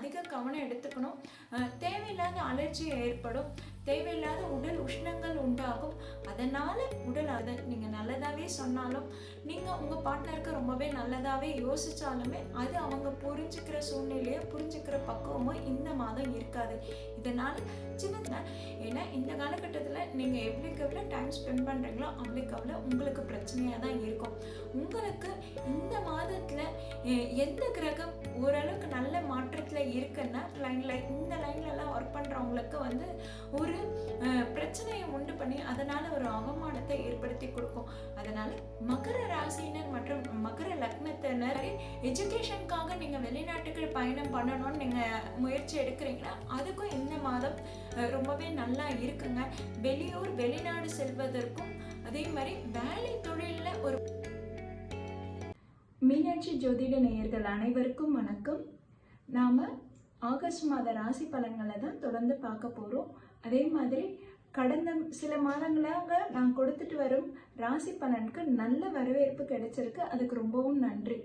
அதிக கவனம் எடுத்துக்கணும். தேவையில்லாத அலர்ஜி ஏற்படும். தேவையில்லாத உடல் உஷ்ணங்கள் உண்டாகும். அதனால் உடல் அதை நீங்கள் நல்லதாகவே சொன்னாலும் நீங்கள் உங்கள் பார்ட்னருக்கு ரொம்பவே நல்லதாகவே யோசித்தாலுமே அது அவங்க புரிஞ்சுக்கிற சூழ்நிலையோ புரிஞ்சுக்கிற பக்குவமோ இந்த மாதம் இருக்காது. இதனால் சின்ன ஏன்னா இந்த காலகட்டத்தில் நீங்கள் எவ்வளோக்கு எவ்வளோ டைம் ஸ்பெண்ட் பண்ணுறீங்களோ அவ்வளோக்கு அவ்வளோ உங்களுக்கு பிரச்சனையாக தான் இருக்கும். உங்களுக்கு இந்த மாதத்தில் எந்த கிரகம் ஓரளவுக்கு நல்ல மாற்றத்தில் இருக்குன்னா லைனில் இந்த லைன்லலாம் ஒர்க் பண்ணுறவங்களுக்கு வந்து ஒரு பிரச்சனையை உண்டு பண்ணி அதனால் ஒரு அவமானத்தை ஏற்படுத்தி கொடுக்கும். அதனால் மகர ராசியினர் மற்றும் மகர லக்னத்தினர் எஜுகேஷனுக்காக நீங்கள் வெளிநாட்டுக்கு பயணம் பண்ணணும்னு நீங்கள் முயற்சி எடுக்கிறீங்கன்னா அதுக்கும் இந்த மாதம் ரொம்பவே நல்லா இருக்குங்க. வெளியூர் வெளிநாடு செல்வதற்கும் அதே மாதிரி வேலை தொழிலில் ஒரு மீனாட்சி ஜோதிட நேயர்கள் அனைவருக்கும் வணக்கம். நாம் ஆகஸ்ட் மாத ராசி பலன்களை தான் தொடர்ந்து பார்க்க போகிறோம் அதே மாதிரி கடந்த சில மாதங்களாக நான் கொடுத்துட்டு வரும் ராசி பலனுக்கு நல்ல வரவேற்பு கிடைச்சிருக்கு. அதுக்கு ரொம்பவும் நன்றி.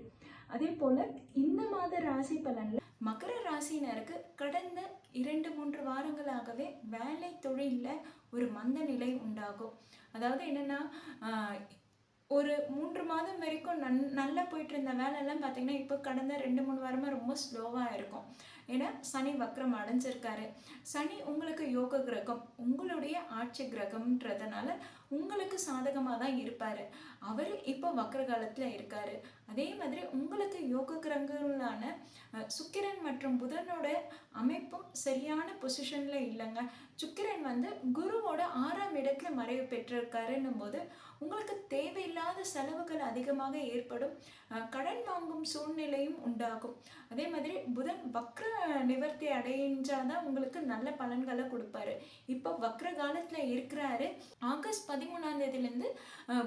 அதே போல் இந்த மாத ராசி பலனில் மகர ராசினருக்கு கடந்த இரண்டு மூன்று வாரங்களாகவே வேலை தொழிலில் ஒரு மந்த நிலை உண்டாகும். அதாவது என்னென்னா ஒரு மூன்று மாதம் வரைக்கும் நன் நல்லா போயிட்டு இருந்த வேலையெல்லாம் பார்த்தீங்கன்னா இப்போ கடந்த ரெண்டு மூணு வாரமாக ரொம்ப ஸ்லோவாக இருக்கும். ஏன்னா சனி வக்ரம் அடைஞ்சிருக்காரு. சனி உங்களுக்கு யோக கிரகம் உங்களுடைய ஆட்சி கிரகம்ன்றதுனால உங்களுக்கு சாதகமாக தான் இருப்பார். அவர் இப்போ வக்ர காலத்தில் இருக்கார். அதே மாதிரி உங்களுக்கு யோக கிரகங்களான சுக்கிரன் மற்றும் புதனோட அமைப்பும் சரியான பொசிஷனில் இல்லைங்க. சுக்கிரன் வந்து குருவோட ஆறாம் இடத்துல மறைவு பெற்றிருக்காருன்னும் போது உங்களுக்கு தேவையில்லாத செலவுகள் அதிகமாக ஏற்படும் கடன் வாங்கும் சூழ்நிலையும் உண்டாகும். அதே மாதிரி புதன் வக்ர நிவர்த்தி அடைஞ்சாதான் உங்களுக்கு நல்ல பலன்களை கொடுப்பாரு. இப்போ வக்ர காலத்தில் இருக்கிறாரு. ஆகஸ்ட் பதிமூணாம் தேதியிலேருந்து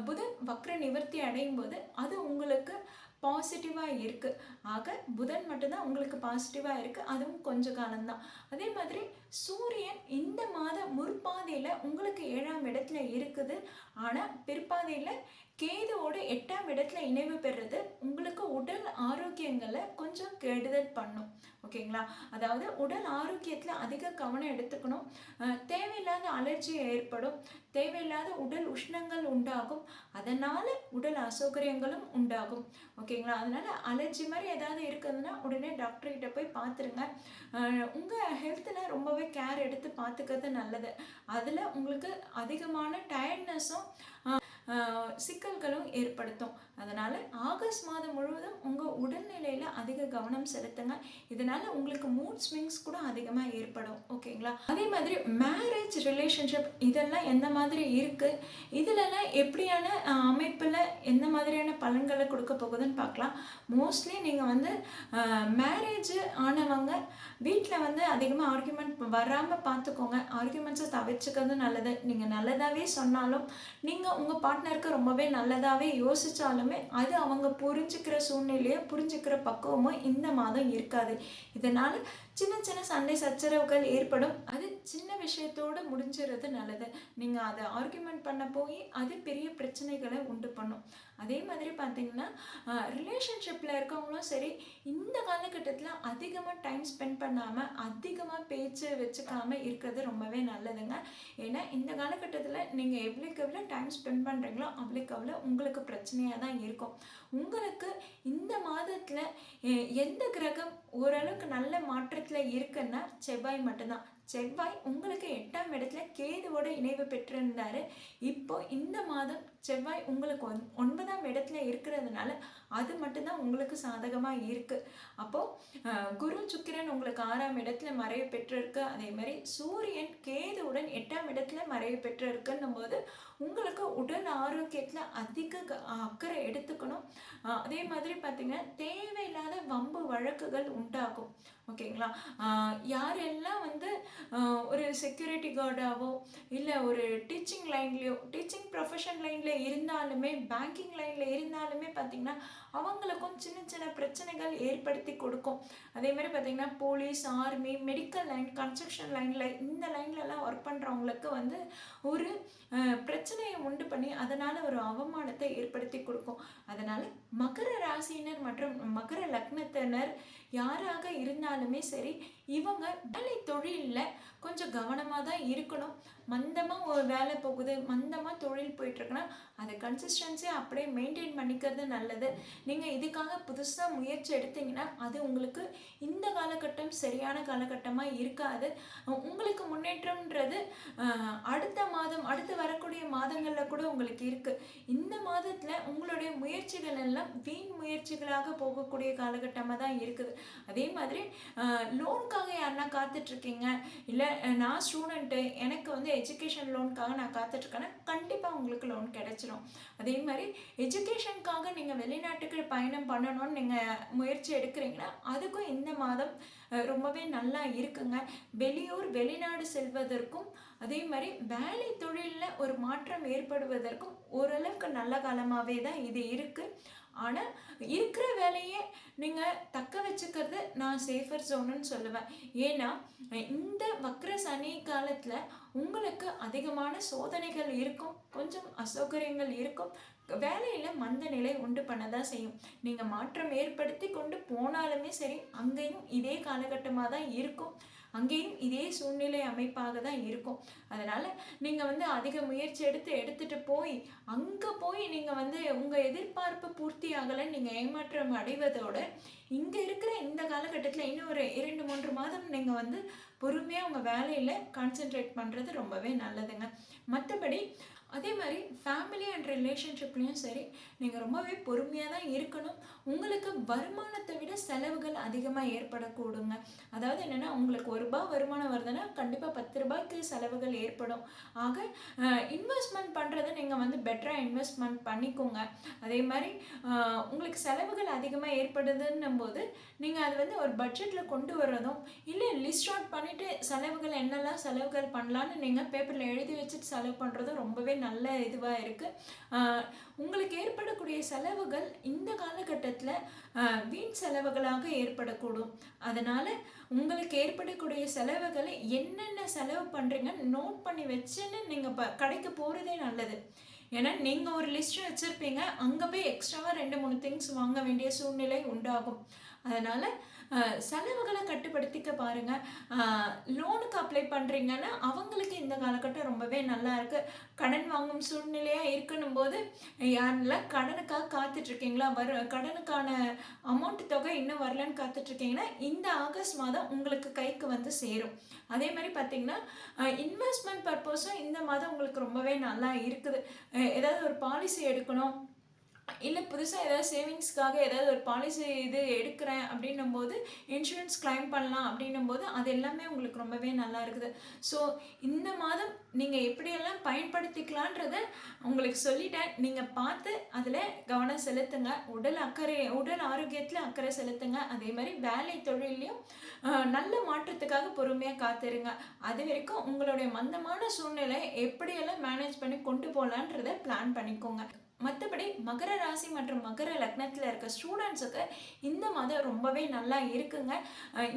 புதன் வக்ர நிவர்த்தி அடையும் போது அது உங்களுக்கு பாசிட்டிவாக இருக்குது ஆக புதன் மட்டும்தான் உங்களுக்கு பாசிட்டிவாக இருக்குது அதுவும் கொஞ்ச காலம்தான். அதே மாதிரி சூரியன் இந்த மாத முற்பாதையில் உங்களுக்கு ஏழாம் இடத்துல இருக்குது. ஆனால் பிற்பாதையில் கேதுவோட எட்டாம் இடத்துல இணைவு பெறுறது உங்களுக்கு உடல் ஆரோக்கியங்களை கொஞ்சம் கெடுதல் பண்ணும். ஓகேங்களா? அதாவது உடல் ஆரோக்கியத்தில் அதிக கவனம் எடுத்துக்கணும். தேவையில்லாத அலர்ஜி ஏற்படும். தேவையில்லாத உடல் உஷ்ணங்கள் உண்டாகும். அதனால் உடல் அசௌகரியங்களும் உண்டாகும். ஓகேங்களா? அதனால் அலர்ஜி மாதிரி ஏதாவது இருக்குதுன்னா உடனே டாக்டர்கிட்ட போய் பார்த்துருங்க உங்கள் ஹெல்த்தில் ரொம்பவே கேர் எடுத்து பார்த்துக்கிறது நல்லது. அதில் உங்களுக்கு அதிகமான டயர்ட்னஸும் சிக்கல்களும் ஏற்படுத்தும். அதனால் ஆகஸ்ட் மாதம் முழுவதும் உங்கள் உடல்நிலையில் அதிக கவனம் செலுத்துங்க. இதனால் உங்களுக்கு மூட் ஸ்விங்ஸ் கூட அதிகமாக ஏற்படும். ஓகேங்களா? அதே மாதிரி மேரேஜ் ரிலேஷன்ஷிப் இதெல்லாம் எந்த மாதிரி மாதிரி இருக்குது இதிலெல்லாம் எப்படியான அமைப்பில் எந்த மாதிரியான பலன்களை கொடுக்க போகுதுன்னு பார்க்கலாம். மோஸ்ட்லி நீங்கள் வந்து மேரேஜ் ஆனவங்க வீட்டில் வந்து அதிகமாக ஆர்குமெண்ட் வராமல் பார்த்துக்கோங்க. ஆர்குமெண்ட்ஸை தவிர்த்துக்கிறது நல்லது. நீங்கள் நல்லதாகவே சொன்னாலும் நீங்கள் உங்கள் பார்ட்னருக்கு ரொம்பவே நல்லதாகவே யோசித்தாலுமே அது அவங்க புரிஞ்சுக்கிற சூழ்நிலையோ புரிஞ்சுக்கிற பக்குவமோ இந்த மாதம் இருக்காது. இதனால் சின்ன சின்ன சண்டை சச்சரவுகள் ஏற்படும். அது சின்ன விஷயத்தோடு முடிஞ்சிடுறது நல்லது. நீங்கள் அதை ஆர்குமெண்ட் பண்ண போய் அது பெரிய பிரச்சனைகளை உண்டு பண்ணும். அதே மாதிரி பார்த்தீங்கன்னா ரிலேஷன்ஷிப்பில் இருக்கவங்களும் சரி இந்த காலகட்டத்தில் அதிகமாக டைம் ஸ்பெண்ட் பண்ணாமல் அதிகமாக பேச்சு வச்சுக்காமல் இருக்கிறது ரொம்பவே நல்லதுங்க. ஏன்னா இந்த காலகட்டத்தில் நீங்கள் எவ்வளோக்கு எவ்வளோ டைம் ஸ்பெண்ட் பண்ணுறீங்களோ அவ்வளோக்கு அவ்வளோ உங்களுக்கு பிரச்சனையாக தான் இருக்கும். உங்களுக்கு இந்த மாதத்தில் எந்த கிரகம் ஓரளவுக்கு நல்ல மாற்றத்தை மாற்றத்தில் இருக்குன்னா செவ்வாய் மட்டும்தான். செவ்வாய் உங்களுக்கு எட்டாம் இடத்துல கேதுவோட இணைவு பெற்றிருந்தார். இப்போ இந்த மாதம் செவ்வாய் உங்களுக்கு ஒன் ஒன்பதாம் இடத்துல இருக்கிறதுனால அது மட்டும்தான் உங்களுக்கு சாதகமாக இருக்குது அப்போது குரு சுக்கிரன் உங்களுக்கு ஆறாம் இடத்துல மறைவு பெற்றிருக்கு. அதே மாதிரி சூரியன் கேதுவுடன் எட்டாம் இடத்துல மறைவு பெற்றிருக்குன்னும் போது உங்களுக்கு உடல் ஆரோக்கியத்தில் அதிக க- அக்கறை எடுத்துக்கணும். அதே மாதிரி பார்த்தீங்கன்னா தேவையில்லாத வம்பு வழக்குகள் உண்டாகும். ஓகேங்களா? யாரெல்லாம் வந்து ஒரு செக்யூரிட்டி கார்டாவோ இல்லை ஒரு டீச்சிங் லைன்லேயோ டீச்சிங் ப்ரொஃபஷன் லைனில் இருந்தாலுமே பேங்கிங் லைனில் இருந்தாலுமே பார்த்திங்கன்னா அவங்களுக்கும் சின்ன சின்ன பிரச்சனைகள் ஏற்படுத்தி கொடுக்கும். அதே மாதிரி police army medical line construction லைனில் இந்த லைன்லலாம் ஒர்க் பண்ணுறவங்களுக்கு வந்து ஒரு பிரச்சனையை உண்டு பண்ணி அதனால் ஒரு அவமானத்தை ஏற்படுத்தி கொடுக்கும். அதனால் மகர ராசியினர் மற்றும் மகர லக்னத்தினர் யாராக இருந்தாலுமே சரி இவங்க வேலை தொழிலில் கொஞ்சம் கவனமாக தான் இருக்கணும். மந்தமாக ஒரு வேலை போகுது மந்தமாக தொழில் போயிட்டுருக்குன்னா அதை கன்சிஸ்டன்சி அப்படியே மெயின்டைன் பண்ணிக்கிறது நல்லது. நீங்கள் இதுக்காக புதுசாக முயற்சி எடுத்தீங்கன்னா அது உங்களுக்கு இந்த காலகட்டம் சரியான காலகட்டமாக இருக்காது. உங்களுக்கு முன்னேற்றம்ன்றது அடுத்த மாதம் அடுத்து வரக்கூடிய மாதங்களில் கூட உங்களுக்கு இருக்குது இந்த மாதத்தில் உங்களுடைய முயற்சிகள் எல்லாம் வீண் முயற்சிகளாக போகக்கூடிய காலகட்டமாக தான் இருக்குது. அதே மாதிரி லோனுக்காக யாருன்னா காத்துட்ருக்கீங்க? இல்லை நான் ஸ்டூடெண்ட்டு எனக்கு வந்து எஜுகேஷன் லோனுக்காக நான் காத்துட்ருக்கேன்னா கண்டிப்பாக உங்களுக்கு லோன் கிடைச்சிரும். அதே மாதிரி எஜுகேஷனுக்காக நீங்கள் வெளிநாட்டுக்கு பயணம் பண்ணணும்னு நீங்கள் முயற்சி எடுக்கிறீங்கன்னா அதுக்கும் இந்த மாதம் ரொம்பவே நல்லா இருக்குங்க. வெளியூர் வெளிநாடு செல்வதற்கும் அதே மாதிரி வேலை தொழிலில் ஒரு மாற்றம் ஏற்படுவதற்கும் ஓரளவுக்கு நல்ல காலமாகவே தான் இது இருக்குது ஆனால் இருக்கிற வேலையை நீங்கள் தக்க வச்சுக்கிறது நான் சேஃபர் ஜோனுன்னு சொல்லுவேன். ஏன்னா இந்த வக்ர சனி காலத்தில் உங்களுக்கு அதிகமான சோதனைகள் இருக்கும் கொஞ்சம் அசௌகரியங்கள் இருக்கும். வேலையில் மந்த நிலை உண்டு பண்ண தான் செய்யும். நீங்கள் மாற்றம் ஏற்படுத்தி கொண்டு போனாலுமே சரி அங்கேயும் இதே காலகட்டமாக தான் இருக்கும். அங்கேயும் இதே சூழ்நிலை அமைப்பாக தான் இருக்கும். அதனால் நீங்கள் வந்து அதிக முயற்சி எடுத்து எடுத்துகிட்டு போய் அங்கே போய் நீங்கள் வந்து உங்கள் எதிர்பார்ப்பு பூர்த்தி ஆகலை நீங்கள் ஏமாற்றம் அடைவதோடு இங்கே இருக்கிற இந்த காலகட்டத்தில் இன்னும் ஒரு இரண்டு மூன்று மாதம் நீங்கள் வந்து பொறுமையாக உங்கள் வேலையில் கான்சென்ட்ரேட் பண்ணுறது ரொம்பவே நல்லதுங்க. மற்றபடி அதே மாதிரி ஃபேமிலி அண்ட் ரிலேஷன்ஷிப்லேயும் சரி நீங்கள் ரொம்பவே பொறுமையாக தான் இருக்கணும். உங்களுக்கு வருமானத்தை விட செலவுகள் அதிகமாக ஏற்படக்கூடுங்க. அதாவது என்னென்னா உங்களுக்கு ஒரு ரூபாய் வருமானம் வருதுன்னா கண்டிப்பாக பத்து ரூபாய்க்கு செலவுகள் ஏற்படும். ஆக இன்வெஸ்ட்மெண்ட் பண்ணுறதை நீங்கள் வந்து பெட்டராக இன்வெஸ்ட்மெண்ட் பண்ணிக்கோங்க. அதே மாதிரி உங்களுக்கு செலவுகள் அதிகமாக ஏற்படுதுன்னும் போது நீங்கள் அது வந்து ஒரு பட்ஜெட்டில் கொண்டு வர்றதும் இல்லை லிஸ்ட் அவுட் பண்ணிவிட்டு செலவுகள் என்னெல்லாம் செலவுகள் பண்ணலான்னு நீங்கள் பேப்பரில் எழுதி வச்சுட்டு செலவு பண்ணுறதும் ரொம்பவே நல்ல இதுவாக இருக்குது உங்களுக்கு ஏற்படக்கூடிய செலவுகள் இந்த காலகட்டத்தில் வீண் செலவுகளாக ஏற்படக்கூடும். அதனால் உங்களுக்கு ஏற்படக்கூடிய செலவுகளை என்னென்ன செலவு பண்ணுறீங்கன்னு நோட் பண்ணி வச்சுன்னு நீங்கள் ப கடைக்கு போகிறதே நல்லது. ஏன்னா நீங்கள் ஒரு லிஸ்ட்டு வச்சுருப்பீங்க அங்கே போய் எக்ஸ்ட்ராவாக ரெண்டு மூணு திங்ஸ் வாங்க வேண்டிய சூழ்நிலை உண்டாகும். அதனால் செலவுகளை கட்டுப்படுத்திக்க பாருங்கள் லோனுக்கு அப்ளை பண்ணுறீங்கன்னா அவங்களுக்கு இந்த காலகட்டம் ரொம்பவே நல்லா இருக்குது கடன் வாங்கும் சூழ்நிலையாக இருக்கணும் போது யாரில் கடனுக்காக காத்துட்ருக்கீங்களா? வர கடனுக்கான அமௌண்ட் தொகை இன்னும் வரலன்னு காத்துட்ருக்கீங்கன்னா இந்த ஆகஸ்ட் மாதம் உங்களுக்கு கைக்கு வந்து சேரும். அதே மாதிரி பார்த்தீங்கன்னா இன்வெஸ்ட்மெண்ட் பர்பஸும் இந்த மாதம் உங்களுக்கு ரொம்பவே நல்லா இருக்குது. ஏதாவது ஒரு பாலிசி எடுக்கணும். இல்லை புதுசாக ஏதாவது சேவிங்ஸ்க்காக ஏதாவது ஒரு பாலிசி இது எடுக்கிறேன் அப்படின்னும் போது இன்சூரன்ஸ் கிளைம் பண்ணலாம் அப்படின்னும் போது அது எல்லாமே உங்களுக்கு ரொம்பவே நல்லா இருக்குது. ஸோ இந்த மாதம் நீங்கள் எப்படியெல்லாம் பயன்படுத்திக்கலான்றத உங்களுக்கு சொல்லிட்டேன். நீங்கள் பார்த்து அதில் கவனம் செலுத்துங்க. உடல் அக்கறை உடல் ஆரோக்கியத்தில் அக்கறை செலுத்துங்க. அதே மாதிரி வேலை தொழிலையும் நல்ல மாற்றத்துக்காக பொறுமையாக காத்திருங்க. அது வரைக்கும் உங்களுடைய மந்தமான சூழ்நிலை எப்படியெல்லாம் மேனேஜ் பண்ணி கொண்டு போகலான்றத பிளான் பண்ணிக்கோங்க. மற்றபடி மகர ராசி மற்றும் மகர லக்னத்தில் இருக்க ஸ்டூடெண்ட்ஸுக்கு இந்த மாதம் ரொம்பவே நல்லா இருக்குங்க.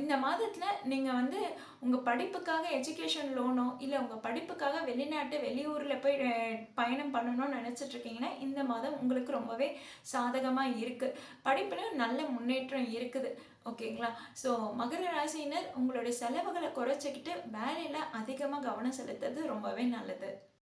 இந்த மாதத்தில் நீங்கள் வந்து உங்கள் படிப்புக்காக எஜுகேஷன் லோனோ இல்லை உங்கள் படிப்புக்காக வெளிநாட்டு வெளியூரில் போய் பயணம் பண்ணணும்னு நினச்சிட்ருக்கீங்கன்னா இந்த மாதம் உங்களுக்கு ரொம்பவே சாதகமாக இருக்குது படிப்பில் நல்ல முன்னேற்றம் இருக்குது. ஓகேங்களா? ஸோ மகர ராசியினர் உங்களுடைய செலவுகளை குறைச்சிக்கிட்டு வேலையில் அதிகமாக கவனம் செலுத்துறது ரொம்பவே நல்லது.